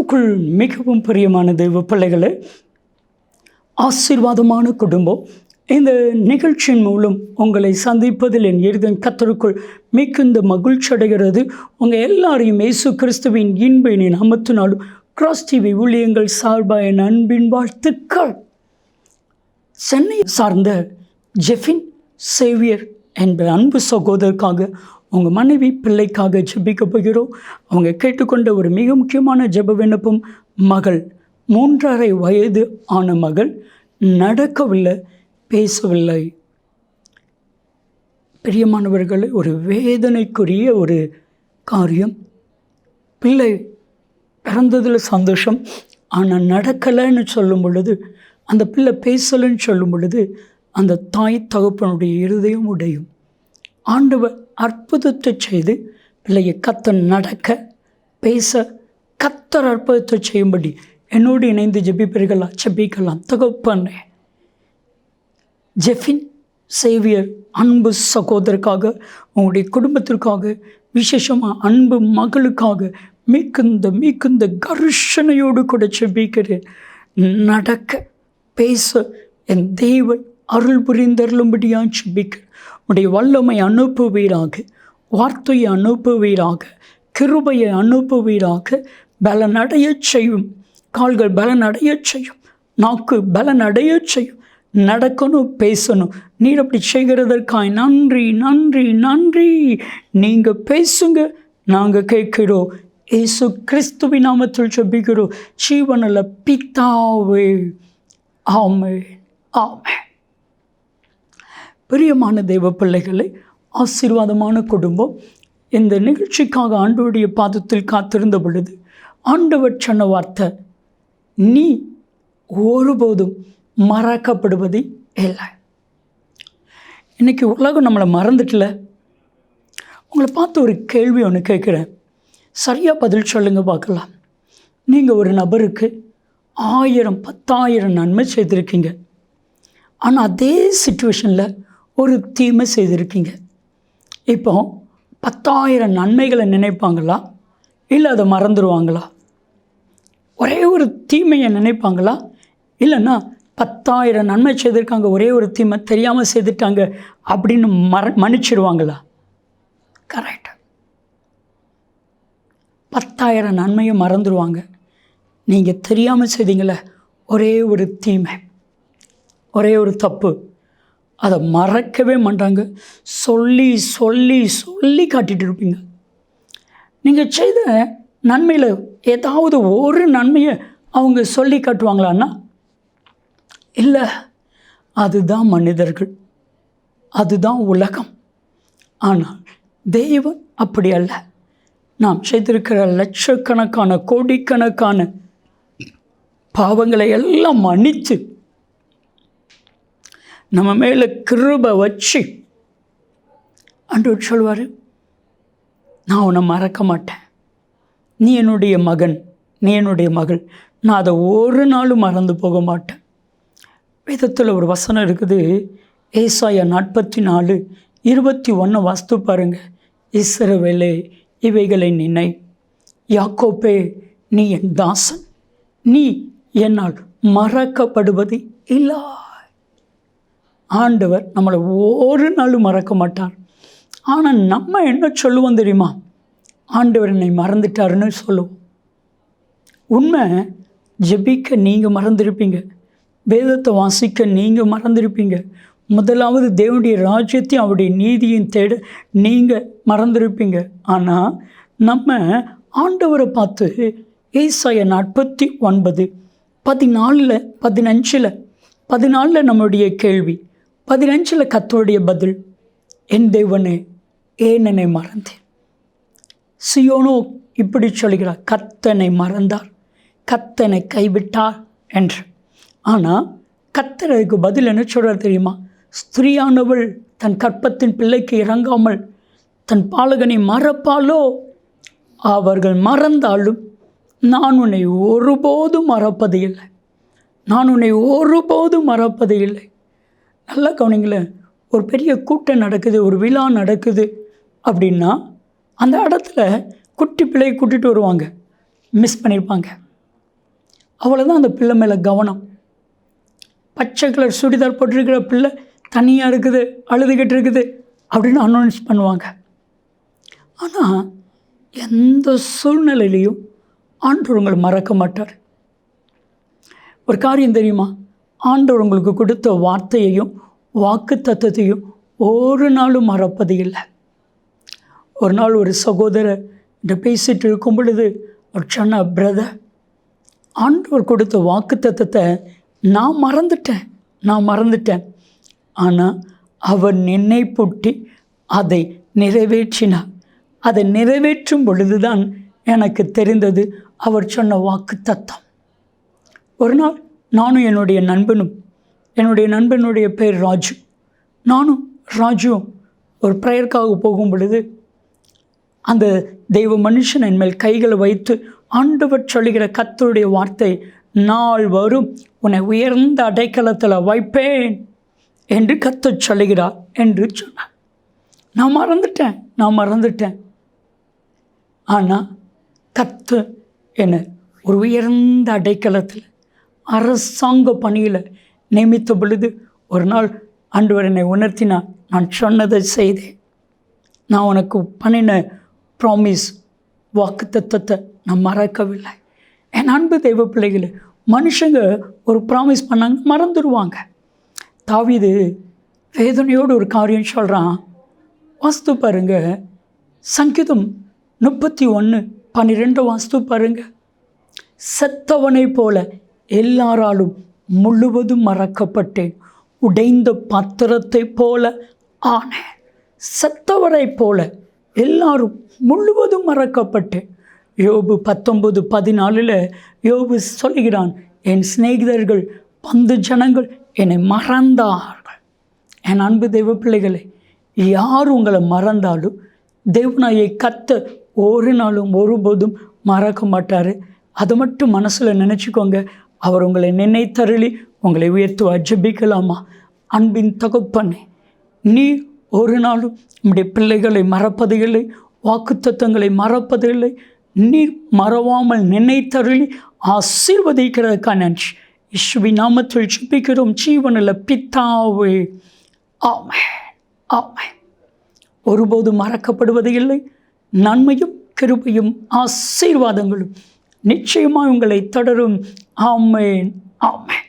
கிறிஸ்துக்குள் மிகவும் பிரியமான தெய்வ பிள்ளைகளே ஆசீர்வாதமான குடும்பம். இந்த நிகழ்ச்சியின் மூலம் உங்களை சந்திப்பதில் என் இருதன் கத்தருக்குள் மிகுந்த மகிழ்ச்சி அடைகிறது. உங்கள் எல்லாரையும் இயேசு கிறிஸ்துவின் இன்பனின் அமர்த்தினாலும் கிராஸ் டிவி ஊழியங்கள் சார்பாக என் அன்பின் வாழ்த்துக்கள். சென்னை சார்ந்த ஜெஃபின் சேவியர் என்ற அன்பு சகோதரருக்காக உங்கள் மனைவி பிள்ளைக்காக ஜெபிக்க போகிறோம். அவங்க கேட்டுக்கொண்ட ஒரு மிக முக்கியமான ஜெப விண்ணப்பம் மகள். மூன்றரை வயது ஆன மகள் நடக்கவில்லை பேசவில்லை. பிரியமானவர்களே ஒரு வேதனைக்குரிய ஒரு காரியம். பிள்ளை பிறந்ததில் சந்தோஷம் ஆனால் நடக்கலைன்னு சொல்லும் பொழுது அந்த பிள்ளை பேசலைன்னு சொல்லும் பொழுது அந்த தாய் தகப்பனுடைய இருதயம் உடையும். ஆண்டவர் அற்புதத்தை செய்து பிள்ளையை கத்த நடக்க பேச கத்தர் அற்புதத்தை செய்யும்படி என்னோடு இணைந்து ஜெபிப்பீர்களா ஜெபிக்கலாம். தகப்பனே ஜெஃபின் சேவியர் அன்பு சகோதரருக்காக உங்களுடைய குடும்பத்திற்காக விசேஷமாக அன்பு மகளுக்காக மிகுந்த மிகுந்த கர்ஷனையோடு கூட செபிக்கிறேன் நடக்க பேச என் தெய்வன் அருள் புரிந்தருளும்படியாக செபிக்கிறேன் உடைய வல்லமை அனுப்புவீராக வார்த்தையை அனுப்புவீராக கிருபையை அனுப்புவீராக பலனடைய செய்யும். கால்கள் பலனடைய செய்யும். நாக்கு பலனடையச் செய்யும். நடக்கணும் பேசணும். நீர் அப்படி செய்கிறதற்காய் நன்றி நன்றி நன்றி. நீங்கள் பேசுங்க நாங்கள் கேட்கிறோம். ஏசு கிறிஸ்துவி நாமத்தில் ஜெபிக்கிறோம். ஜீவனில் பித்தாவே ஆமே ஆமே பிரியமான தெய்வ பிள்ளைகளை ஆசீர்வாதமான குடும்பம் இந்த நிகழ்ச்சிக்காக ஆண்டோடைய பாதத்தில் காத்திருந்த பொழுது ஆண்டவர் சொன்ன வார்த்தை நீ ஒருபோதும் மறக்கப்படுவது இல்லை இன்றைக்கி உலகம் நம்மளை மறந்துட்டல? உங்களை பார்த்து ஒரு கேள்வி ஒன்று கேட்குறேன். சரியாக பதில் சொல்லுங்கள் பார்க்கலாம். நீங்கள் ஒரு நபருக்கு ஆயிரம் பத்தாயிரம் நன்மை செய்திருக்கீங்க. ஆனால் அதே சுச்சுவேஷனில் ஒரு தீமை செய்திருக்கீங்க. இப்போ பத்தாயிரம் நன்மைகளை நினைப்பாங்களா? இல்லை அதை மறந்துடுவாங்களா ஒரே ஒரு தீமையை நினைப்பாங்களா? இல்லைன்னா பத்தாயிரம் நன்மை செய்திருக்காங்க ஒரே ஒரு தீமை தெரியாமல் செய்துட்டாங்க அப்படின்னு மற மன்னிச்சிடுவாங்களா கரெக்ட் பத்தாயிரம் நன்மையை மறந்துடுவாங்க நீங்கள் தெரியாமல் செய்தீங்களே ஒரே ஒரு தீமை ஒரே ஒரு தப்பு. அதை மறக்கவே மாட்டாங்க. சொல்லி சொல்லி சொல்லி காட்டிகிட்டு இருப்பீங்க. நீங்கள் செய்த நன்மையில் ஏதாவது ஒரு நன்மையை அவங்க சொல்லி காட்டுவாங்களான்னா? இல்லை அதுதான் மனிதர்கள். அதுதான் உலகம். ஆனால் தெய்வம் அப்படி அல்ல. நாம் செய்திருக்கிற லட்சக்கணக்கான கோடிக்கணக்கான பாவங்களை எல்லாம் மன்னித்து நம்ம மேலே கிருபை வச்சு அன்று சொல்வார் நான் உன்னை மறக்க மாட்டேன். நீ என்னுடைய மகன் நீ என்னுடைய மகள். நான் அதை ஒரு நாளும் மறந்து போக மாட்டேன். வேதத்தில் ஒரு வசனம் இருக்குது. ஏசாயா நாற்பத்தி நாலு இருபத்தி ஒன்று வாஸ்து பாருங்க. இஸ்ரவேலே இவைகளை நினை. யாக்கோப்பே நீ என் தாசன். நீ என்னால் மறக்கப்படுவது இல்லா ஆண்டவர் நம்மளை ஒரு நாளும் மறக்க மாட்டார். ஆனால் நம்ம என்ன சொல்லுவோம் தெரியுமா? ஆண்டவர் என்னை மறந்துட்டாருன்னு சொல்லுவோம். உண்மை ஜெபிக்க நீங்கள் மறந்துருப்பீங்க. வேதத்தை வாசிக்க நீங்கள் மறந்துருப்பீங்க. முதலாவது தேவனுடைய ராஜ்யத்தையும் அவருடைய நீதியும் தேட நீங்கள் மறந்துருப்பீங்க. ஆனால் நம்ம ஆண்டவரை பார்த்து ஏசாய நாற்பத்தி ஒன்பது பதினாலில் பதினஞ்சில் பதினாலில் நம்முடைய கேள்வி பதினஞ்சில் கத்தருடைய பதில் என் தேவனே ஏன் என்னை மறந்தேன் சியோனோ இப்படி சொல்கிறார் கத்தனை மறந்தார் கத்தனை கைவிட்டார் என்று. ஆனால் கத்தர் அதுக்கு பதில் என்ன சொல்கிறார் தெரியுமா? ஸ்திரீயானவள் தன் கற்பத்தின் பிள்ளைக்கு இறங்காமல் தன் பாலகனை மறப்பாலோ அவர்கள் மறந்தாலும் நான் உன்னை ஒருபோதும் மறப்பது இல்லை நான் உன்னை ஒருபோதும் மறப்பது இல்லை நல்லா கவனிங்களேன். ஒரு பெரிய கூட்டம் நடக்குது ஒரு விழா நடக்குது அப்படின்னா அந்த இடத்துல குட்டி பிள்ளையை கூட்டிகிட்டு வருவாங்க. மிஸ் பண்ணியிருப்பாங்க அவ்வளோதான் அந்த பிள்ளை மேலே கவனம். பச்சை கலர் சுடிதார் போட்டிருக்கிற பிள்ளை தனியாக இருக்குது அழுதுகிட்டு இருக்குது அப்படின்னு அனௌன்ஸ் பண்ணுவாங்க. ஆனால் எந்த சூழ்நிலையிலையும் ஆண்டவர் உங்களை மறக்க மாட்டார். ஒரு காரியம் தெரியுமா? ஆண்டவர் உங்களுக்கு கொடுத்த வார்த்தையையும் வாக்கு தத்துவத்தையும் ஒரு நாளும் மறப்பது இல்லை ஒரு நாள் ஒரு சகோதரர் இந்த பேசிட்டு இருக்கும் பொழுது அவர் சொன்ன பிரதர் ஆண்டவர் கொடுத்த வாக்கு தத்தத்தை நான் மறந்துட்டேன் நான் மறந்துட்டேன். ஆனால் அவர் நினைப்பூட்டி அதை நிறைவேற்றினார். அதை நிறைவேற்றும் பொழுதுதான் எனக்கு தெரிந்தது அவர் சொன்ன வாக்கு தத்தம் ஒரு நாள் நானும் என்னுடைய நண்பனும் என்னுடைய நண்பனுடைய பேர் ராஜு. நானும் ராஜுவும் ஒரு ப்ரேயருக்காக போகும் பொழுது அந்த தெய்வ மனுஷன் என் மேல் கைகளை வைத்து ஆண்டவர் சொல்லுகிற கத்தருடைய வார்த்தை நாள் வரும் உன்னை உயர்ந்த அடைக்கலத்தில் வைப்பேன் என்று கத்த சொல்லுகிறார் என்று சொன்னார். நான் மறந்துட்டேன் நான் மறந்துட்டேன். ஆனால் கத்து என்னை ஒரு உயர்ந்த அடைக்கலத்தில் அரசாங்க பணியில் நியமித்த பொழுது ஒரு நாள் ஆண்டவர் என்னை உணர்த்தினார் நான் சொன்னதை செய்தேன். நான் உனக்கு பண்ணின ப்ராமிஸ் வாக்கு தத்துவத்தை நான் மறக்கவில்லை. என் அன்பு தெய்வ பிள்ளைகளை மனுஷங்க ஒரு ப்ராமிஸ் பண்ணாங்க மறந்துடுவாங்க தாவிது வேதனையோடு ஒரு காரியம் சொல்கிறான் வாஸ்து பாருங்க சங்கீதம் முப்பத்தி ஒன்று பன்னிரெண்டு வாஸ்து பாருங்க. செத்தவனை போல எல்லாராலும் முழுவதும் மறக்கப்பட்டேன். உடைந்த பாத்திரத்தைப் போல ஆனேன் செத்தவரைப் போல எல்லாரும் முழுவதும் மறக்கப்பட்டேன். யோபு பத்தொம்பது பதினாலில் யோபு சொல்கிறான் என் சிநேகிதர்கள் பந்து ஜனங்கள் என்னை மறந்தார்கள். என் அன்பு தெய்வ பிள்ளைகளே யார் உங்களை மறந்தாலும் தேவநாயை கத்த ஒரு நாளும் ஒருபோதும் மறக்க மாட்டார். அதை மட்டும் மனசில் நினச்சிக்கோங்க. அவர் உங்களை நினைத்தருளி உங்களை உயர்த்துவார் ஜெபிக்கலாமா அன்பின் தகப்பனே நீ ஒரு நாளும் நம்முடைய பிள்ளைகளை மறப்பது இல்லை வாக்குத்தத்தங்களை மறப்பது இல்லை நீர் மறவாமல் நினைத்தருளி ஆசீர்வதிக்கிறதுக்காக நன்றி. இஸ்வி நாமத்தில் சுப்பிக்கிறோம் ஜீவனில் பித்தாவே ஆமை ஆமை ஒருபோதும் மறக்கப்படுவது இல்லை. நன்மையும் கிருபையும் ஆசீர்வாதங்களும் நிச்சயமாக உங்களை தொடரும். Amen. Amen.